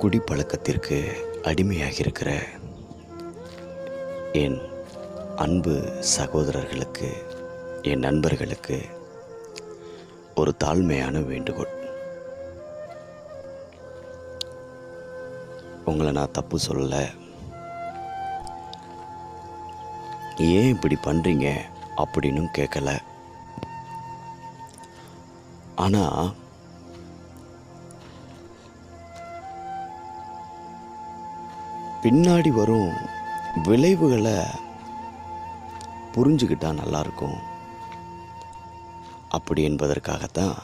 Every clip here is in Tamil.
குடிப்பழக்கத்திற்கு அடிமையாக இருக்கிற என் அன்பு சகோதரர்களுக்கு என் நண்பர்களுக்கு ஒரு தாழ்மையான வேண்டுகோள். உங்களை நான் தப்பு சொல்லலை. ஏன் இப்படி பண்ணுறீங்க அப்படின்னும் கேட்கல. ஆனால் பின்னாடி வரும் விளைவுகளை புரிஞ்சுக்கிட்டால் நல்லாயிருக்கும். அப்படி என்பதற்காகத்தான்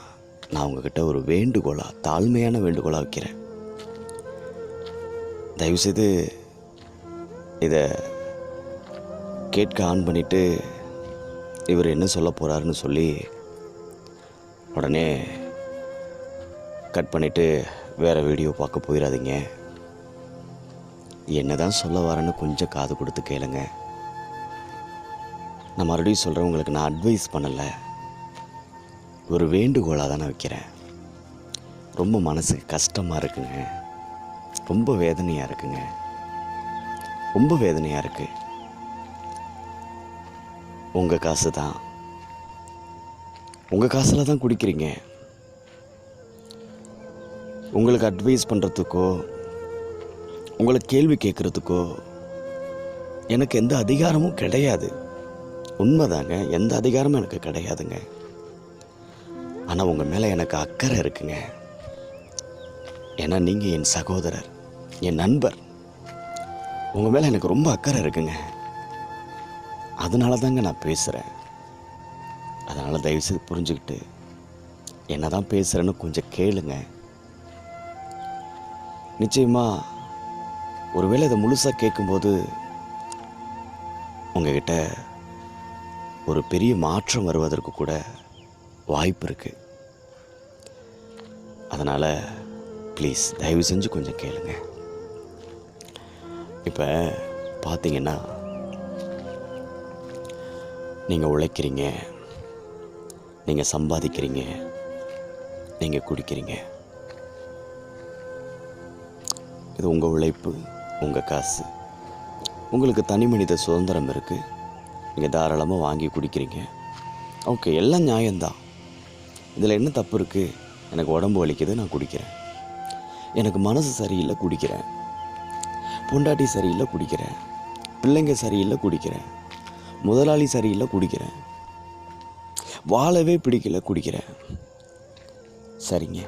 நான் உங்ககிட்ட ஒரு வேண்டுகோளாக தாழ்மையான வேண்டுகோளாக வைக்கிறேன். தயவுசெய்து இதை கேட்க ஆன் பண்ணிவிட்டு இவர் என்ன சொல்ல போகிறாருன்னு சொல்லி உடனே கட் பண்ணிவிட்டு வேறு வீடியோ பார்க்க போயிடாதீங்க. என்ன தான் சொல்ல வரேன்னு கொஞ்சம் காது கொடுத்து கேளுங்க. நான் மறுபடியும் சொல்கிறேன் உங்களுக்கு நான் அட்வைஸ் பண்ணலை. ஒரு வேண்டுகோளாக தான் நான் வைக்கிறேன். ரொம்ப மனசுக்கு கஷ்டமாக இருக்குங்க. ரொம்ப வேதனையாக இருக்குங்க. ரொம்ப வேதனையாக இருக்குது உங்கள் காசு தான். உங்கள் காசில் தான் குடிக்கிறீங்க. உங்களுக்கு அட்வைஸ் பண்ணுறதுக்கோ உங்களை கேள்வி கேட்குறதுக்கோ எனக்கு எந்த அதிகாரமும் கிடையாது. உண்மைதாங்க எந்த அதிகாரமும் எனக்கு கிடையாதுங்க. ஆனால் உங்கள் மேலே எனக்கு அக்கறை இருக்குங்க. ஏன்னா நீங்கள் என் சகோதரர் என் நண்பர். உங்கள் மேலே எனக்கு ரொம்ப அக்கறை இருக்குங்க. அதனால தாங்க நான் பேசுகிறேன் அதனால் தயவுசெய்து புரிஞ்சுக்கிட்டு என்ன தான் பேசுகிறேன்னு கொஞ்சம் கேளுங்க. நிச்சயமாக ஒருவேளை இதை முழுசாக கேட்கும்போது உங்ககிட்ட ஒரு பெரிய மாற்றம் வருவதற்கு கூட வாய்ப்பு இருக்குது அதனால் ப்ளீஸ் தயவு செஞ்சு கொஞ்சம் கேளுங்க. இப்போ பார்த்தீங்கன்னா நீங்கள் உழைக்கிறீங்க நீங்கள் சம்பாதிக்கிறீங்க நீங்கள் குடிக்கிறீங்க. இது உங்கள் உழைப்பு. உங்கள் காசு. உங்களுக்கு தனி மனித சுதந்திரம் இருக்குது நீங்கள் தாராளமாக வாங்கி குடிக்கிறீங்க. ஓகே எல்லாம் நியாயம்தான். இதில் என்ன தப்பு இருக்குது எனக்கு உடம்பு வலிக்குது நான் குடிக்கிறேன். எனக்கு மனசு சரியில்லை குடிக்கிறேன். பொண்டாட்டி சரியில்லை குடிக்கிறேன். பிள்ளைங்க சரியில்லை குடிக்கிறேன். முதலாளி சரியில்லை குடிக்கிறேன். வாழவே பிடிக்கல குடிக்கிறேன். சரிங்க.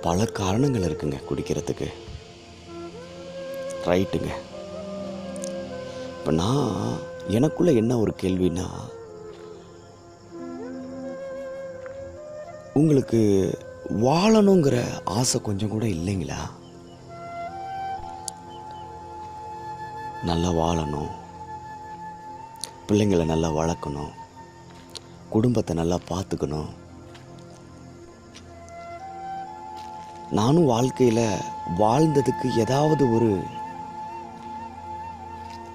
பல காரணங்கள் இருக்குங்க குடிக்கிறதுக்கு. ரைட்டுங்க. இப்போ நான் எனக்குள்ள என்ன ஒரு கேள்வின்னா உங்களுக்கு வாழணுங்கிற ஆசை கொஞ்சம் கூட இல்லைங்களா? நல்லா வாழணும். பிள்ளைங்களை நல்லா வளர்க்கணும். குடும்பத்தை நல்லா பார்த்துக்கணும். நானும் வாழ்க்கையில் வாழ்ந்ததுக்கு ஏதாவது ஒரு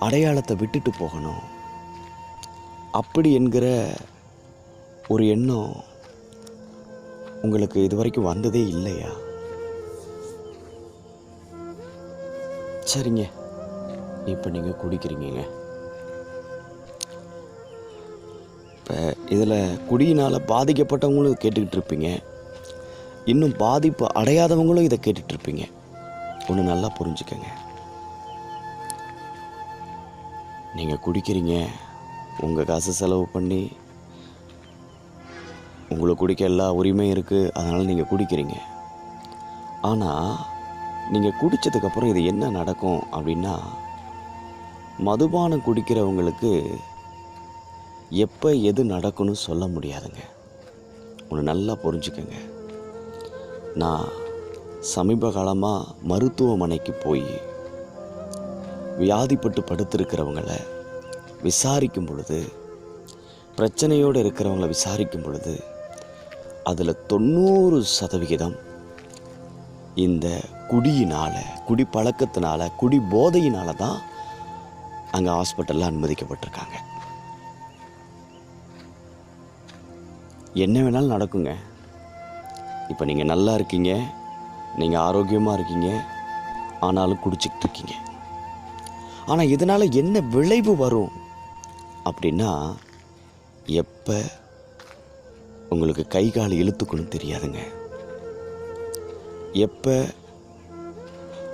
அடையாளத்தை விட்டுட்டு போகணும். அப்படி என்கிற ஒரு எண்ணம் உங்களுக்கு இது வரைக்கும் வந்ததே இல்லையா? சரிங்க. இப்போ நீங்கள் குடிக்கிறீங்க. இப்போ இதில் குடியினால் பாதிக்கப்பட்டவங்களும் கேட்டுக்கிட்டு இருப்பீங்க. இன்னும் பாதிப்பு அடையாதவங்களும் இதை கேட்டுட்ருப்பீங்க ஒன்று நல்லா புரிஞ்சுக்கங்க. நீங்கள் குடிக்கிறீங்க உங்கள் காசு செலவு பண்ணி உங்களுக்கு குடிக்க எல்லா உரிமையும் இருக்குது அதனால் நீங்கள் குடிக்கிறீங்க. ஆனால் நீங்கள் குடித்ததுக்கப்புறம் இது என்ன நடக்கும் அப்படின்னா மதுபானம் குடிக்கிறவங்களுக்கு எப்போ எது நடக்கும்னு சொல்ல முடியாதுங்க. ஒன்று நல்லா புரிஞ்சுக்கோங்க. நான் சமீப காலமாக மருத்துவமனைக்கு போய் வியாதிப்பட்டு படுத்திருக்கிறவங்கள விசாரிக்கும் பொழுது பிரச்சனையோடு இருக்கிறவங்கள விசாரிக்கும் பொழுது அதில் தொண்ணூறு சதவிகிதம் இந்த குடியினால் குடி பழக்கத்தினால குடி போதையினால தான் அங்கே ஹாஸ்பிட்டலில் அனுமதிக்கப்பட்டிருக்காங்க. என்ன வேணாலும் நடக்குங்க. இப்போ நீங்கள் நல்லா இருக்கீங்க நீங்கள் ஆரோக்கியமாக இருக்கீங்க ஆனாலும் குடிச்சிக்கிட்டு இருக்கீங்க. ஆனால் இதனால் என்ன விளைவு வரும் அப்படின்னா எப்போ உங்களுக்கு கை கால் இழுத்துக்கணும் தெரியாதுங்க. எப்போ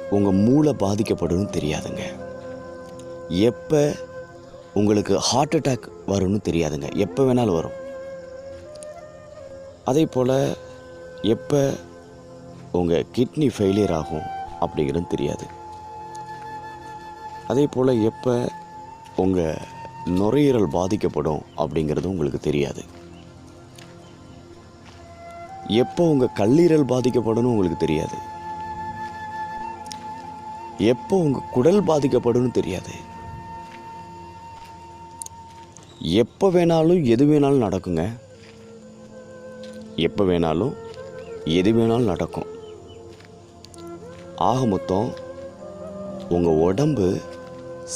உங்கள் மூளை பாதிக்கப்படும் தெரியாதுங்க. எப்போ உங்களுக்கு ஹார்ட் அட்டாக் வரும்னு தெரியாதுங்க. எப்போ வேணாலும் வரும். அதே போல் எப்போ உங்கள் கிட்னி ஃபெயிலியர் ஆகும் அப்படிங்கிறது தெரியாது. அதே போல் எப்போ உங்கள் நுரையீரல் பாதிக்கப்படும் அப்படிங்கிறது உங்களுக்கு தெரியாது. எப்போ உங்கள் கல்லீரல் பாதிக்கப்படும் உங்களுக்கு தெரியாது. எப்போ உங்கள் குடல் பாதிக்கப்படும் தெரியாது. எப்போ வேணாலும் எது வேணாலும் நடக்குங்க. எப்போ வேணாலும் எது வேணாலும் நடக்கும். ஆக மொத்தம் உங்கள் உடம்பு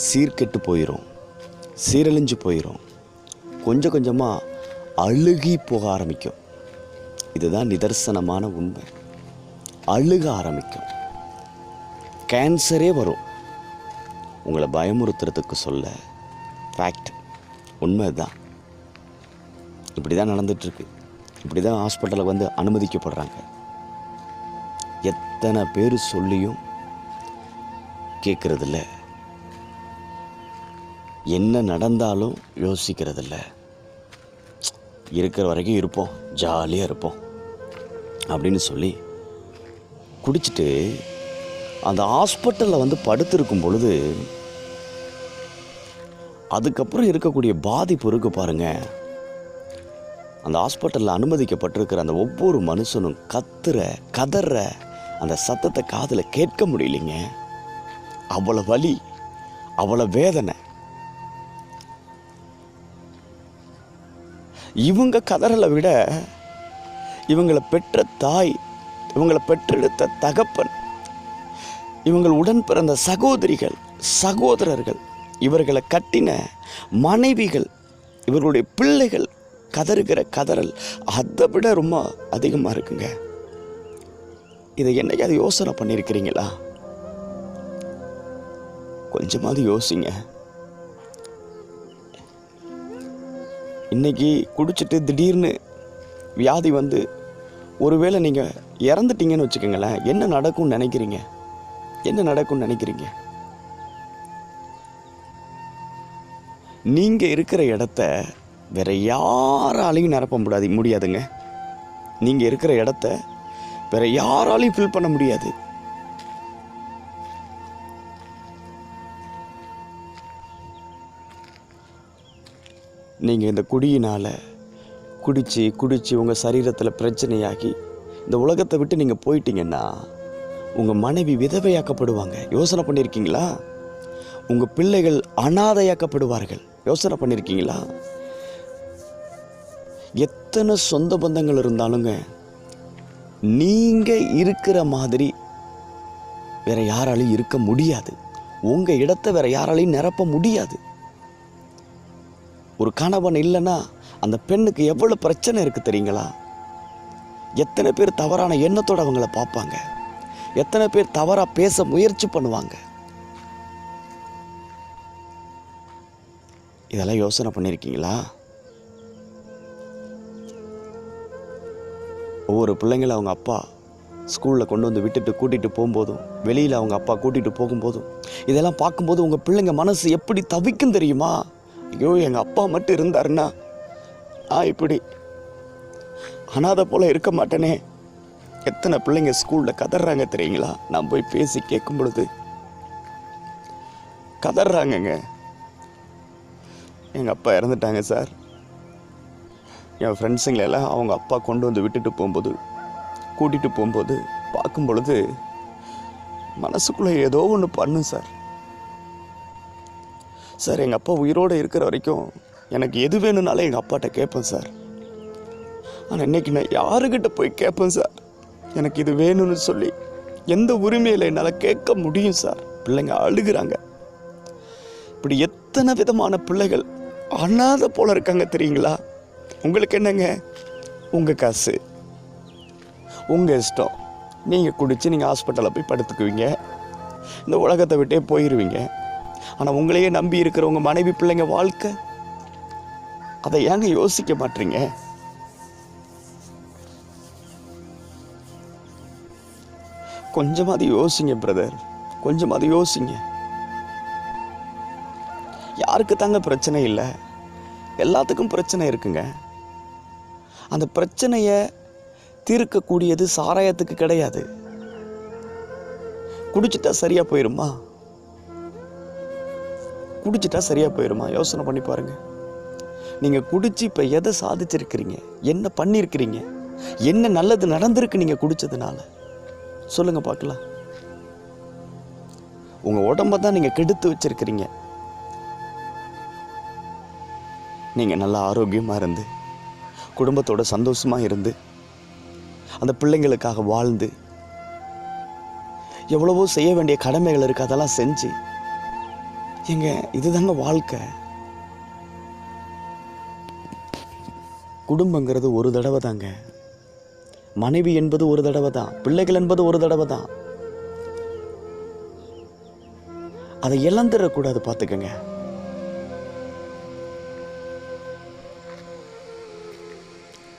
சீர்கெட்டு போயிடும் சீரழிஞ்சு போயிடும் கொஞ்சம் கொஞ்சமாக அழுகி போக ஆரம்பிக்கும். இதுதான் நிதர்சனமான உண்மை. அழுக ஆரம்பிக்கும். கேன்சரே வரும். உங்களை பயமுறுத்துறதுக்கு சொல்ல ஃபேக்ட் உண்மை தான் இப்படி தான் நடந்துட்டுருக்கு. இப்படி தான் ஹாஸ்பிட்டலில் வந்து அனுமதிக்கப்படுறாங்க. எத்தனை பேர் சொல்லியும் கேட்குறதில்ல என்ன நடந்தாலும் யோசிக்கிறதில்ல. இருக்கிற வரைக்கும் இருப்போம் ஜாலியாக இருப்போம் அப்படின்னு சொல்லி குடிச்சிட்டு அந்த ஹாஸ்பிட்டலில் வந்து படுத்திருக்கும் பொழுது அதுக்கப்புறம் இருக்கக்கூடிய பாதிப்பு இருக்கு பாருங்க. அந்த ஹாஸ்பிட்டலில் அனுமதிக்கப்பட்டிருக்கிற அந்த ஒவ்வொரு மனுஷனும் கத்துற கதற அந்த சத்தத்தை காதில் கேட்க முடியலைங்க. அவ்வளோ வலி அவ்வளோ வேதனை. இவங்க கதறலை விட இவங்களை பெற்ற தாய் இவங்களை பெற்றெடுத்த தகப்பன் இவங்கள் உடன் பிறந்த சகோதரிகள் சகோதரர்கள் இவர்களை கட்டின மனைவிகள் இவர்களுடைய பிள்ளைகள் கதறுகிற கதறல் அதை விட ரொம்ப அதிகமாக இருக்குங்க. இதை என்னைக்கு அதை யோசனை பண்ணியிருக்கிறீங்களா? கொஞ்சமாவது யோசிங்க. இன்றைக்கி குடிச்சிட்டு திடீர்னு வியாதி வந்து ஒருவேளை நீங்கள் இறந்துட்டீங்கன்னு வச்சுக்கோங்களேன் என்ன நடக்கும்னு நினைக்கிறீங்க? என்ன நடக்கும்னு நினைக்கிறீங்க? நீங்கள் இருக்கிற இடத்த வேற யாராலையும் நிரப்ப முடியாது முடியாதுங்க. நீங்கள் இருக்கிற இடத்த வேற யாராலையும் ஃபில் பண்ண முடியாது. நீங்கள் இந்த குடியினால் குடித்து குடித்து உங்கள் சரீரத்தில் பிரச்சனையாகி இந்த உலகத்தை விட்டு நீங்கள் போயிட்டீங்கன்னா உங்கள் மனைவி விதவையாக்கப்படுவாங்க. யோசனை பண்ணியிருக்கீங்களா உங்கள் பிள்ளைகள் அனாதையாக்கப்படுவார்கள். யோசனை பண்ணியிருக்கீங்களா எத்தனை சொந்த பந்தங்கள் இருந்தாலுங்க நீங்கள் இருக்கிற மாதிரி வேற யாராலையும் இருக்க முடியாது. உங்கள் இடத்த வேற யாராலையும் நிரப்ப முடியாது. ஒரு கணவன் இல்லைன்னா அந்த பெண்ணுக்கு எவ்வளோ பிரச்சனை இருக்குது தெரியுங்களா? எத்தனை பேர் தவறான எண்ணத்தோட அவங்கள பார்ப்பாங்க? எத்தனை பேர் தவறாக பேச முயற்சி பண்ணுவாங்க? இதெல்லாம் யோசனை பண்ணியிருக்கீங்களா ஒவ்வொரு பிள்ளைங்களை அவங்க அப்பா ஸ்கூலில் கொண்டு வந்து விட்டுட்டு கூட்டிகிட்டு போகும்போதும் வெளியில் அவங்க அப்பா கூட்டிகிட்டு போகும்போதும் இதெல்லாம் பார்க்கும்போது உங்கள் பிள்ளைங்க மனசு எப்படி தவிக்கும் தெரியுமா? ஐயோ எங்கள் அப்பா மட்டும் இருந்தாருன்னா நான் இப்படி அனாதை போல இருக்க மாட்டேனே. எத்தனை பிள்ளைங்க ஸ்கூலில் கதறாங்க தெரியுங்களா? நான் போய் பேசி கேட்கும் பொழுது. கதறாங்கங்க. எங்கள் அப்பா இறந்துட்டாங்க சார். என் ஃப்ரெண்ட்ஸுங்களெல்லாம் அவங்க அப்பா கொண்டு வந்து விட்டுட்டு போகும்போது கூட்டிகிட்டு போகும்போது பார்க்கும் பொழுது மனசுக்குள்ளே ஏதோ ஒன்று பண்ணும் சார். சார் எங்கள் அப்பா உயிரோடு இருக்கிற வரைக்கும் எனக்கு எது வேணும்னாலும் எங்கள் அப்பாட்ட கேட்பேன் சார். ஆனால் இன்னைக்கு நான் யாருக்கிட்ட போய் கேட்பேன் சார்? எனக்கு இது வேணும்னு சொல்லி எந்த உரிமையில் என்னால் கேட்க முடியும் சார்? பிள்ளைங்க அழுகிறாங்க. இப்படி எத்தனை விதமான பிள்ளைகள் அண்ணாத போல இருக்காங்க தெரியுங்களா? உங்களுக்கு என்னங்க? உங்கள் காசு. உங்கள் இஷ்டம். நீங்கள் குடித்து நீங்கள் ஹாஸ்பிட்டலில் போய் படுத்துக்குவீங்க. இந்த உலகத்தை விட்டே போயிடுவீங்க ஆனால் உங்களையே நம்பி இருக்கிற உங்கள் மனைவி பிள்ளைங்க வாழ்க்கை அதை ஏங்க யோசிக்க மாட்டீங்க? கொஞ்சமாவது யோசிங்க பிரதர் கொஞ்சமாவது யோசிங்க. யாருக்கு தாங்க பிரச்சனை இல்லை? எல்லாத்துக்கும் பிரச்சனை இருக்குங்க. அந்த பிரச்சனையை தீர்க்கக்கூடியது சாராயத்துக்கு கிடையாது. குடிச்சிட்டா சரியா போயிருமா? குடிச்சிட்டா சரியாக போயிடுமா யோசனை பண்ணி பாருங்கள் நீங்கள் குடித்து இப்போ எதை சாதிச்சிருக்கிறீங்க? என்ன பண்ணியிருக்கிறீங்க என்ன நல்லது நடந்திருக்கு நீங்கள் குடித்ததுனால சொல்லுங்கள் பார்க்கலாம். உங்கள் உடம்ப தான் நீங்கள் கெடுத்து வச்சிருக்கிறீங்க. நீங்கள் நல்லா ஆரோக்கியமாக இருந்து குடும்பத்தோட சந்தோஷமாக இருந்து அந்த பிள்ளைங்களுக்காக வாழ்ந்து எவ்வளவோ செய்ய வேண்டிய கடமைகள் இருக்கு அதெல்லாம் செஞ்சு எங்க இதுதாங்க வாழ்க்கை. குடும்பங்கிறது ஒரு தடவை தாங்க. மனைவி என்பது ஒரு தடவை தான். பிள்ளைகள் என்பது ஒரு தடவை தான். அதை இழந்துடக்கூடாது பார்த்துக்கங்க.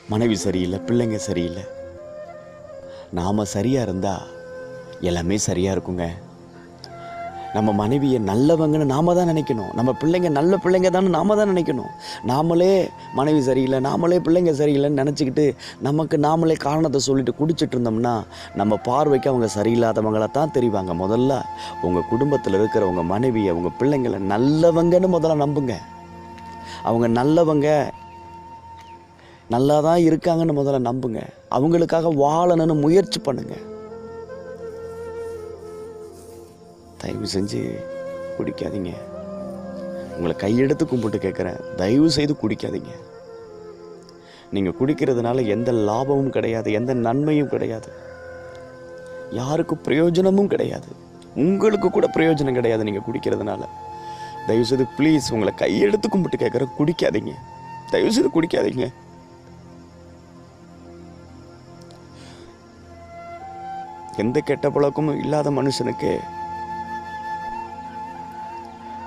மனைவி சரியில்லை பிள்ளைங்க சரியில்லை. நாம் சரியாக இருந்தால் எல்லாமே சரியாக இருக்குங்க. நம்ம மனைவியை நல்லவங்கன்னு நாம தான் நினைக்கணும். நம்ம பிள்ளைங்க நல்ல பிள்ளைங்க தான் நாம தான் நினைக்கணும். நாமளே மனைவி சரியில்லை நாமளே பிள்ளைங்க சரியில்லைன்னு நினச்சிக்கிட்டு நமக்கு நாமளே காரணத்தை சொல்லிட்டு குடிச்சிட்டு இருந்தோம்னா நம்ம பார்வைக்கு அவங்க சரியில்லாதவங்கள தான் தெரிவாங்க. முதல்ல உங்கள் குடும்பத்தில் இருக்கிற உங்கள் மனைவியை உங்கள் பிள்ளைங்களை நல்லவங்கன்னு முதல்ல நம்புங்க. அவங்க நல்லவங்க நல்லா தான் இருக்காங்கன்னு முதல்ல நம்புங்க. அவங்களுக்காக வாழணும்னு முயற்சி பண்ணுங்கள் தயவு செஞ்சு குடிக்காதீங்க. உங்களை கையெடுத்து கும்பிட்டு கேட்குறேன் தயவு செய்து குடிக்காதீங்க. நீங்கள் குடிக்கிறதுனால எந்த லாபமும் கிடையாது எந்த நன்மையும் கிடையாது. யாருக்கும் பிரயோஜனமும் கிடையாது. உங்களுக்கு கூட பிரயோஜனம் கிடையாது நீங்கள் குடிக்கிறதுனால. தயவு செய்து ப்ளீஸ் உங்களை கையெடுத்து கும்பிட்டு கேட்குறேன் குடிக்காதீங்க. தயவு செய்து குடிக்காதீங்க. எந்த கெட்ட பழக்கமும் இல்லாத மனுஷனுக்கு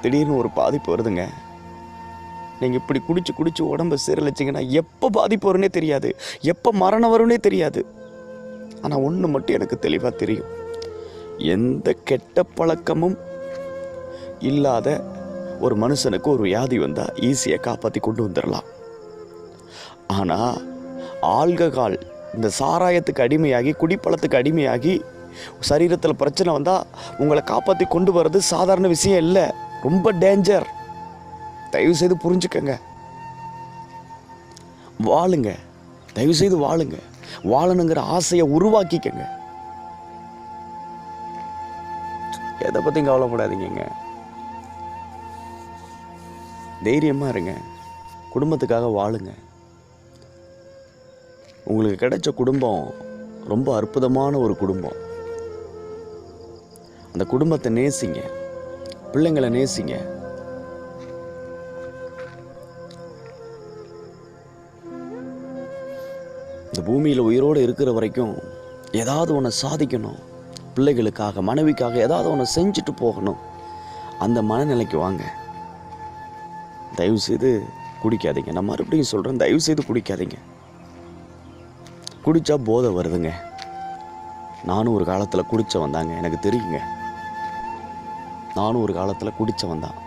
திடீர்னு ஒரு பாதிப்பு வருதுங்க. நீங்கள் இப்படி குடிச்சு குடிச்சு உடம்ப சீரழிச்சிங்கன்னா எப்போ பாதிப்பு வரும்னே தெரியாது. எப்போ மரணம் வரும்னே தெரியாது. ஆனால் ஒன்று மட்டும் எனக்கு தெளிவாக தெரியும். எந்த கெட்ட பழக்கமும் இல்லாத ஒரு மனுஷனுக்கு ஒரு வியாதி வந்தால் ஈஸியாக காப்பாற்றி கொண்டு வந்துடலாம். ஆனால் ஆல்கஹால் இந்த சாராயத்துக்கு அடிமையாகி குடிப்பழத்துக்கு அடிமையாகி சரீரத்தில் பிரச்சனை வந்தால் உங்களை காப்பாற்றி கொண்டு வர்றது சாதாரண விஷயம் இல்லை. ரொம்ப டேஞ்சர் தயவு செய்து புரிஞ்சுக்கங்க. வாழுங்க. தயவு செய்து வாழுங்க. வாழணுங்கிற ஆசையை உருவாக்கிக்கங்க. எதை பற்றியும் கவலைப்படாதீங்க தைரியமாக இருங்க. குடும்பத்துக்காக வாழுங்க. உங்களுக்கு கிடைச்ச குடும்பம் ரொம்ப அற்புதமான ஒரு குடும்பம். அந்த குடும்பத்தை நேசிங்க. பிள்ளைங்களை நேசிங்க. இந்த பூமியில் உயிரோடு இருக்கிற வரைக்கும் ஏதாவது ஒன்று சாதிக்கணும். பிள்ளைகளுக்காக மனைவிக்காக ஏதாவது ஒன்று செஞ்சுட்டு போகணும். அந்த மனநிலைக்கு வாங்க. தயவு செய்து குடிக்காதீங்க. நான் மறுபடியும் சொல்கிறேன் தயவு செய்து குடிக்காதீங்க. குடித்தா போதை வருதுங்க. நானும் ஒரு காலத்தில் குடித்த வந்தாங்க எனக்கு தெரியுங்க. நானும் ஒரு காலத்தில் குடித்தவன் தான்.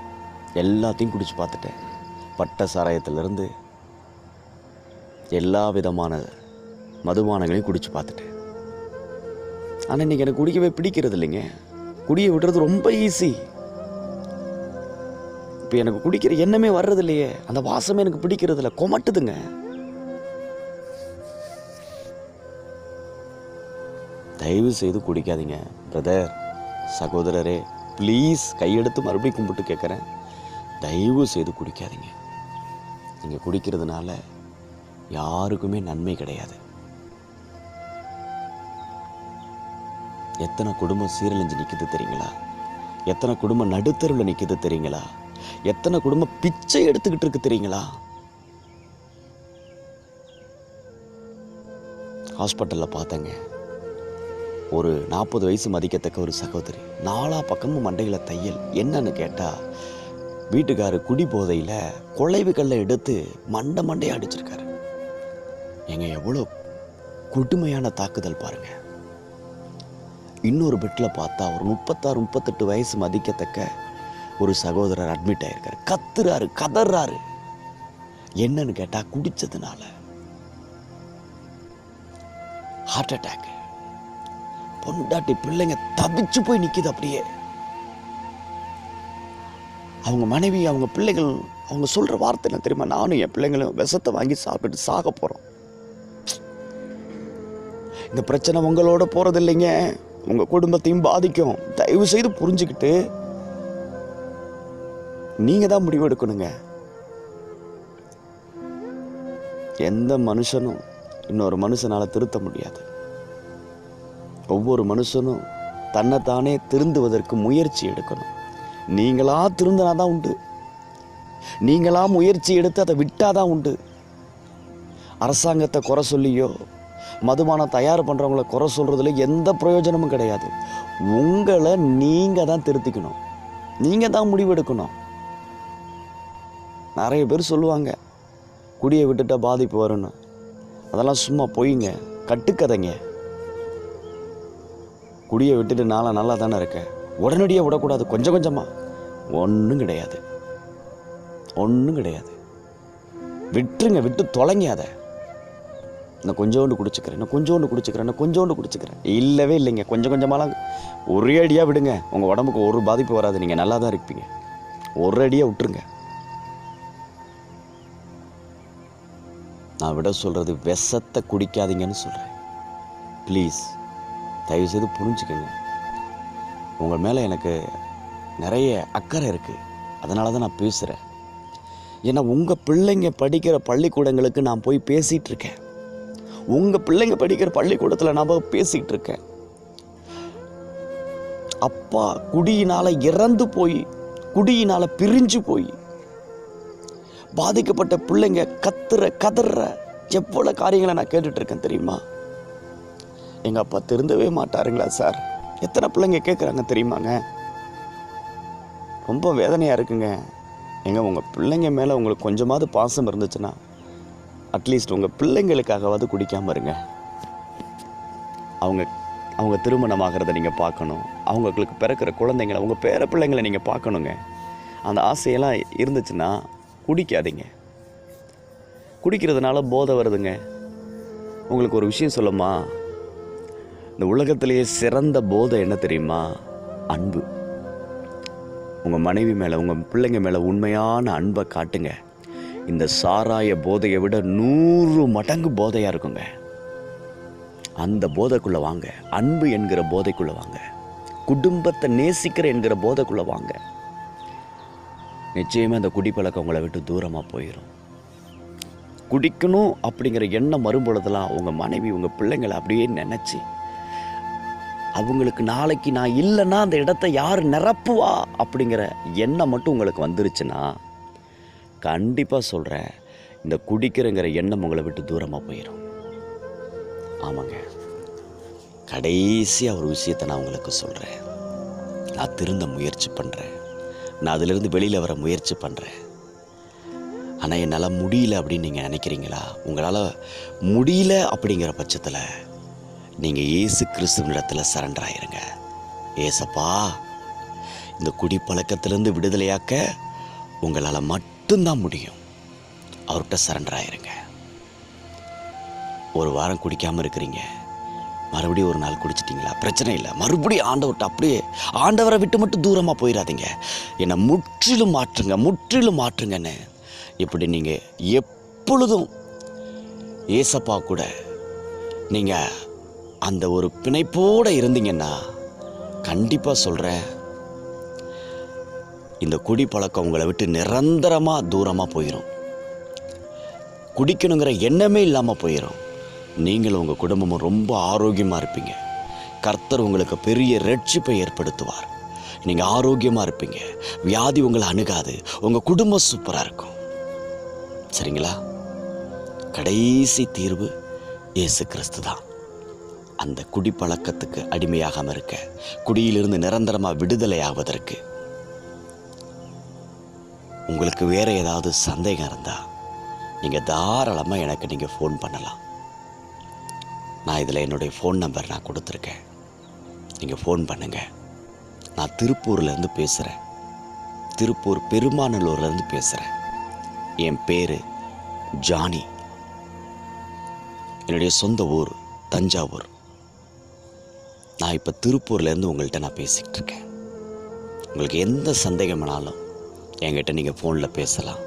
எல்லாத்தையும் குடித்து பார்த்துட்டேன். பட்ட சாராயத்திலிருந்து எல்லா விதமான மதுபானங்களையும் குடித்து பார்த்துட்டேன். ஆனால் இன்னைக்கு எனக்கு குடிக்கவே பிடிக்கிறது இல்லைங்க. குடியை விடுறது ரொம்ப ஈஸி இப்போ எனக்கு குடிக்கிற எண்ணமே வர்றது இல்லையே. அந்த வாசமே எனக்கு பிடிக்கிறது இல்லை. கொமட்டுதுங்க. தயவு செய்து குடிக்காதீங்க பிரதர் சகோதரரே. ப்ளீஸ் கையெடுத்து மறுபடியும் கும்பிட்டு கேட்குறேன். தயவு செய்து குடிக்காதீங்க. நீங்கள் குடிக்கிறதுனால யாருக்குமே நன்மை கிடையாது. எத்தனை குடும்பம் சீரழிஞ்சு நிற்கிது தெரியுங்களா? எத்தனை குடும்பம் நடுத்தருவில் நிற்குது தெரியுங்களா? எத்தனை குடும்பம் பிச்சை எடுத்துக்கிட்டு இருக்கு தெரியுங்களா? ஹாஸ்பிட்டலில் பார்த்தேங்க. ஒரு நாற்பது வயசு மதிக்கத்தக்க ஒரு சகோதரி. நாலா பக்கமும் மண்டையில் தையல். என்னன்னு கேட்டால் வீட்டுக்காரு குடி போதையில் கொலைவுகளில் எடுத்து மண்டை மண்டையை அடிச்சிருக்காரு. எங்க எவ்வளோ கொடுமையான தாக்குதல் பாருங்கள் இன்னொரு பெட்டில் பார்த்தா ஒரு முப்பத்தாறு முப்பத்தெட்டு வயசு மதிக்கத்தக்க ஒரு சகோதரர் அட்மிட் ஆயிருக்காரு. கத்துறாரு கதறாரு. என்னன்னு கேட்டால் குடித்ததுனால ஹார்ட் அட்டாக் பொண்டாட்டி பிள்ளைங்க தவிச்சு போய் நிற்கிது அப்படியே. அவங்க மனைவி அவங்க பிள்ளைகள் அவங்க சொல்கிற வார்த்தை என்ன தெரியுமா? நானும் என் பிள்ளைங்களும் விஷத்தை வாங்கி சாப்பிட்டு சாக போகிறோம் இந்த பிரச்சனை உங்களோட போகிறது இல்லைங்க உங்கள் குடும்பத்தையும் பாதிக்கும். தயவு செய்து புரிஞ்சுக்கிட்டு நீங்கள் தான் முடிவு எடுக்கணுங்க. எந்த மனுஷனும் இன்னொரு மனுஷனால் திருத்த முடியாது. ஒவ்வொரு மனுஷனும் தன்னைத்தானே திருந்துவதற்கு முயற்சி எடுக்கணும். நீங்களா திருந்தினா தான் உண்டு. நீங்களா முயற்சி எடுத்து அதை விட்டால் தான் உண்டு. அரசாங்கத்தை குறை சொல்லியோ மதுபானம் தயார் பண்ணுறவங்கள குறை சொல்கிறதுல எந்த பிரயோஜனமும் கிடையாது. உங்களை நீங்கள் தான் திருத்திக்கணும். நீங்கள் தான் முடிவெடுக்கணும் நிறைய பேர் சொல்லுவாங்க குடியை விட்டுட்டா பாதிப்பு வரும்னு. அதெல்லாம் சும்மா பொய்ங்க கட்டுக்கதைங்க. குடியை விட்டுட்டு நாளாக நல்லா தானே இருக்க? உடனடியாக விடக்கூடாது கொஞ்சம் கொஞ்சமாக ஒன்றும் கிடையாது. ஒன்றும் கிடையாது. விட்டுருங்க விட்டு தொலைங்க அதை நான் கொஞ்சோண்டு குடிச்சுக்கிறேன் நான் கொஞ்சோண்டு குடிச்சுக்கிறேன் நான் கொஞ்சோண்டு குடிச்சுக்கிறேன். இல்லவே இல்லைங்க கொஞ்சம் கொஞ்சமாலாம் ஒரே அடியாக விடுங்க. உங்கள் உடம்புக்கு ஒரு பாதிப்பு வராது நீங்கள் நல்லா தான் இருப்பீங்க. ஒரு அடியாக விட்டுருங்க. நான் விட சொல்கிறது விஷத்தை குடிக்காதீங்கன்னு சொல்கிறேன் ப்ளீஸ் தயவுசெய்து புரிஞ்சுக்கங்க. உங்கள் மேலே எனக்கு நிறைய அக்கறை இருக்குது அதனால தான் நான் பேசுகிறேன் ஏன்னா உங்கள் பிள்ளைங்க படிக்கிற பள்ளிக்கூடங்களுக்கு நான் போய் பேசிகிட்டு இருக்கேன் உங்கள் பிள்ளைங்க படிக்கிற பள்ளிக்கூடத்தில் நான் போய் பேசிகிட்டு இருக்கேன் அப்பா குடியினால் இறந்து போய் குடியினால் பிரிஞ்சு போய் பாதிக்கப்பட்ட பிள்ளைங்க கத்துற கதற எவ்வளோ காரியங்களை நான் கேட்டுட்ருக்கேன் தெரியுமா? எங்கள் அப்பா திருந்தவே மாட்டாருங்களா சார்? எத்தனை பிள்ளைங்க கேட்குறாங்க தெரியுமாங்க? ரொம்ப வேதனையாக இருக்குங்க. எங்கள் உங்கள் பிள்ளைங்க மேலே உங்களுக்கு கொஞ்சமாவது பாசம் இருந்துச்சுன்னா அட்லீஸ்ட் உங்கள் பிள்ளைங்களுக்காகவாவது குடிக்காமல் இருங்க. அவங்க அவங்க திருமணம் ஆகிறத நீங்கள் பார்க்கணும். அவங்களுக்கு பிறக்கிற குழந்தைங்களை உங்கள் பேர பிள்ளைங்களை நீங்கள் பார்க்கணுங்க. அந்த ஆசையெல்லாம் இருந்துச்சுன்னா குடிக்காதீங்க. குடிக்கிறதுனால போதை வருதுங்க. உங்களுக்கு ஒரு விஷயம் சொல்லுமா? இந்த உலகத்திலேயே சிறந்த போதை என்ன தெரியுமா? அன்பு. உங்கள் மனைவி மேலே உங்கள் பிள்ளைங்க மேலே உண்மையான அன்பை காட்டுங்க. இந்த சாராய போதையை விட நூறு மடங்கு போதையாக இருக்குங்க. அந்த போதைக்குள்ளே வாங்க. அன்பு என்கிற போதைக்குள்ளே வாங்க. குடும்பத்தை நேசிக்கிற என்கிற போதைக்குள்ளே வாங்க. நிச்சயமாக அந்த குடிப்பழக்கம் உங்களை விட்டு தூரமாக போயிடும் குடிக்கணும் அப்படிங்கிற எண்ணம் வரும்பொழுதெல்லாம் உங்கள் மனைவி உங்கள் பிள்ளைங்களை அப்படியே நினச்சி அவங்களுக்கு நாளைக்கு நான் இல்லைன்னா அந்த இடத்த யார் நிரப்புவா? அப்படிங்கிற எண்ணம் மட்டும் உங்களுக்கு வந்துருச்சுன்னா கண்டிப்பாக சொல்கிறேன் இந்த குடிக்கிறங்கிற எண்ணம் உங்களை விட்டு தூரமாக போயிடும் ஆமாங்க. கடைசியாக ஒரு விஷயத்தை நான் உங்களுக்கு சொல்கிறேன் நான் திருந்த முயற்சி பண்ணுறேன் நான் அதிலிருந்து வெளியில் வர முயற்சி பண்ணுறேன் ஆனால் என்னால் முடியல அப்படின்னு நீங்கள் நினைக்கிறீங்களா? உங்களால் முடியல அப்படிங்கிற பட்சத்தில் நீங்கள் இயேசு கிறிஸ்துவனிடத்தில் சரண்டர் ஆயிருங்க. ஏசப்பா இந்த குடிப்பழக்கத்திலேருந்து விடுதலையாக்க உங்களால் மட்டும்தான் முடியும். அவர்கிட்ட சரண்டர் ஆயிருங்க. ஒரு வாரம் குடிக்காமல் இருக்கிறீங்க. மறுபடியும் ஒரு நாள் குடிச்சிட்டிங்களா? பிரச்சனை இல்லை. மறுபடியும் ஆண்டவர்கிட்ட அப்படியே ஆண்டவரை விட்டு மட்டும் தூரமாக போயிடாதீங்க என்னை முற்றிலும் மாற்றுங்க முற்றிலும் மாற்றுங்கன்னு இப்படி நீங்கள் எப்பொழுதும் ஏசப்பா கூட நீங்கள் அந்த ஒரு பிணைப்போடு இருந்தீங்கன்னா கண்டிப்பாக சொல்கிறேன் இந்த குடி பழக்கம் உங்களை விட்டு நிரந்தரமாக தூரமாக போயிடும் குடிக்கணுங்கிற எண்ணமே இல்லாமல் போயிடும் நீங்களும் உங்கள் குடும்பமும் ரொம்ப ஆரோக்கியமாக இருப்பீங்க. கர்த்தர் உங்களுக்கு பெரிய ரட்சிப்பை ஏற்படுத்துவார். நீங்கள் ஆரோக்கியமாக இருப்பீங்க. வியாதி உங்களை அணுகாது. உங்கள் குடும்பம் சூப்பராக இருக்கும். சரிங்களா? கடைசி தீர்வு இயேசு கிறிஸ்து தான் அந்த குடிப்பழக்கத்துக்கு அடிமையாகாம இருக்க குடியிலிருந்து நிரந்தரமாக விடுதலை ஆவதற்கு உங்களுக்கு வேறு ஏதாவது சந்தேகம் இருந்தால் நீங்கள் தாராளமாக எனக்கு நீங்கள் ஃபோன் பண்ணலாம். நான் இதில் என்னுடைய ஃபோன் நம்பர் நான் கொடுத்துருக்கேன். நீங்கள் ஃபோன் பண்ணுங்கள் நான் திருப்பூர்லேருந்து பேசுகிறேன் திருப்பூர் பெருமாநல்லூர்லேருந்து பேசுகிறேன் என் பேர் ஜானி. என்னுடைய சொந்த ஊர் தஞ்சாவூர். நான் இப்போ திருப்பூர்லேருந்து உங்கள்கிட்ட நான் பேசிக்கிட்டு இருக்கேன். உங்களுக்கு எந்த சந்தேகம்னாலும் என்கிட்ட நீங்கள் ஃபோனில் பேசலாம்.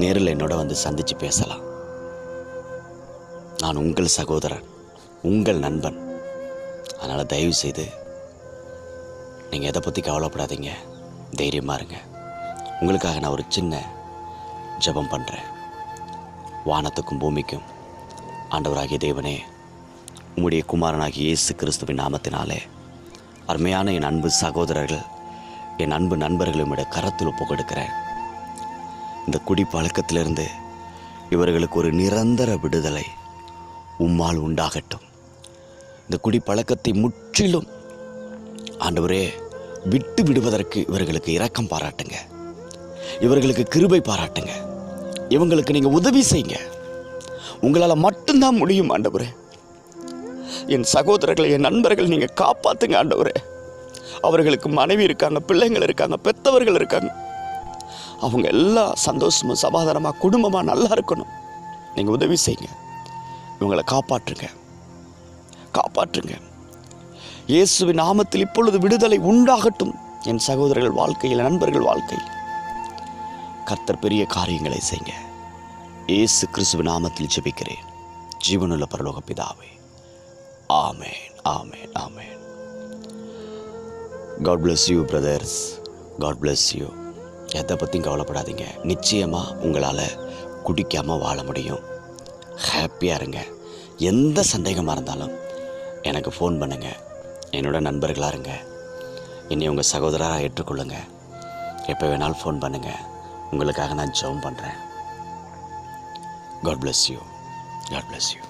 நேரில் என்னோட வந்து சந்தித்து பேசலாம். நான் உங்கள் சகோதரன் உங்கள் நண்பன். அதனால் தயவு செய்து நீங்கள் எதை பற்றி கவலைப்படாதீங்க. தைரியமாக இருங்க. உங்களுக்காக நான் ஒரு சின்ன ஜெபம் பண்ணுறேன் வானத்துக்கும் பூமிக்கும் ஆண்டவராகிய தேவனே உம்முடைய குமாரனாகிய இயேசு கிறிஸ்துவின் நாமத்தினாலே. அருமையான என் அன்பு சகோதரர்கள் என் அன்பு நண்பர்களும் விட கரத்தில் ஒப்பு கொடுக்கிறேன். இந்த குடிப்பழக்கத்திலிருந்து இவர்களுக்கு ஒரு நிரந்தர விடுதலை உம்மால் உண்டாகட்டும். இந்த குடிப்பழக்கத்தை முற்றிலும் ஆண்டவரே விட்டு விடுவதற்கு இவர்களுக்கு இரக்கம் பாராட்டுங்க. இவர்களுக்கு கிருபை பாராட்டுங்க. இவங்களுக்கு நீங்கள் உதவி செய்யுங்க. உங்களால் மட்டும்தான் முடியும் ஆண்டவரே. என் சகோதரர்களை என் நண்பர்கள் நீங்கள் காப்பாற்றுங்க ஆண்டவரே. அவர்களுக்கு மனைவி இருக்காங்க பிள்ளைங்கள் இருக்காங்க பெத்தவர்கள் இருக்காங்க. அவங்க எல்லாம் சந்தோஷமும் சமாதானமாக குடும்பமாக நல்லா இருக்கணும். நீங்கள் உதவி செய்யுங்க. இவங்களை காப்பாற்றுங்க. காப்பாற்றுங்க. இயேசுவின் நாமத்தில் இப்பொழுது விடுதலை உண்டாகட்டும். என் சகோதரர்கள் வாழ்க்கையில் நண்பர்கள் வாழ்க்கையில். கர்த்தர் பெரிய காரியங்களை செய்யுங்க. இயேசு கிறிஸ்துவ நாமத்தில் ஜெபிக்கிறேன். ஜீவனுள்ள பரலோக பிதாவே. ஆமேன் ஆமேன் ஆமேன் God bless you brothers God bless you எதை பற்றியும் கவலைப்படாதீங்க. நிச்சயமாக உங்களால் குடிக்காமல் வாழ முடியும். ஹாப்பியாக இருங்க. எந்த சந்தேகமாக இருந்தாலும் எனக்கு ஃபோன் பண்ணுங்கள் என்னோட நண்பர்களாக இருங்க. என்னை உங்கள் சகோதரராக ஏற்றுக்கொள்ளுங்க. எப்போ வேணாலும் ஃபோன் பண்ணுங்கள் உங்களுக்காக நான் ஜெபம் பண்ணுறேன் God bless you God bless you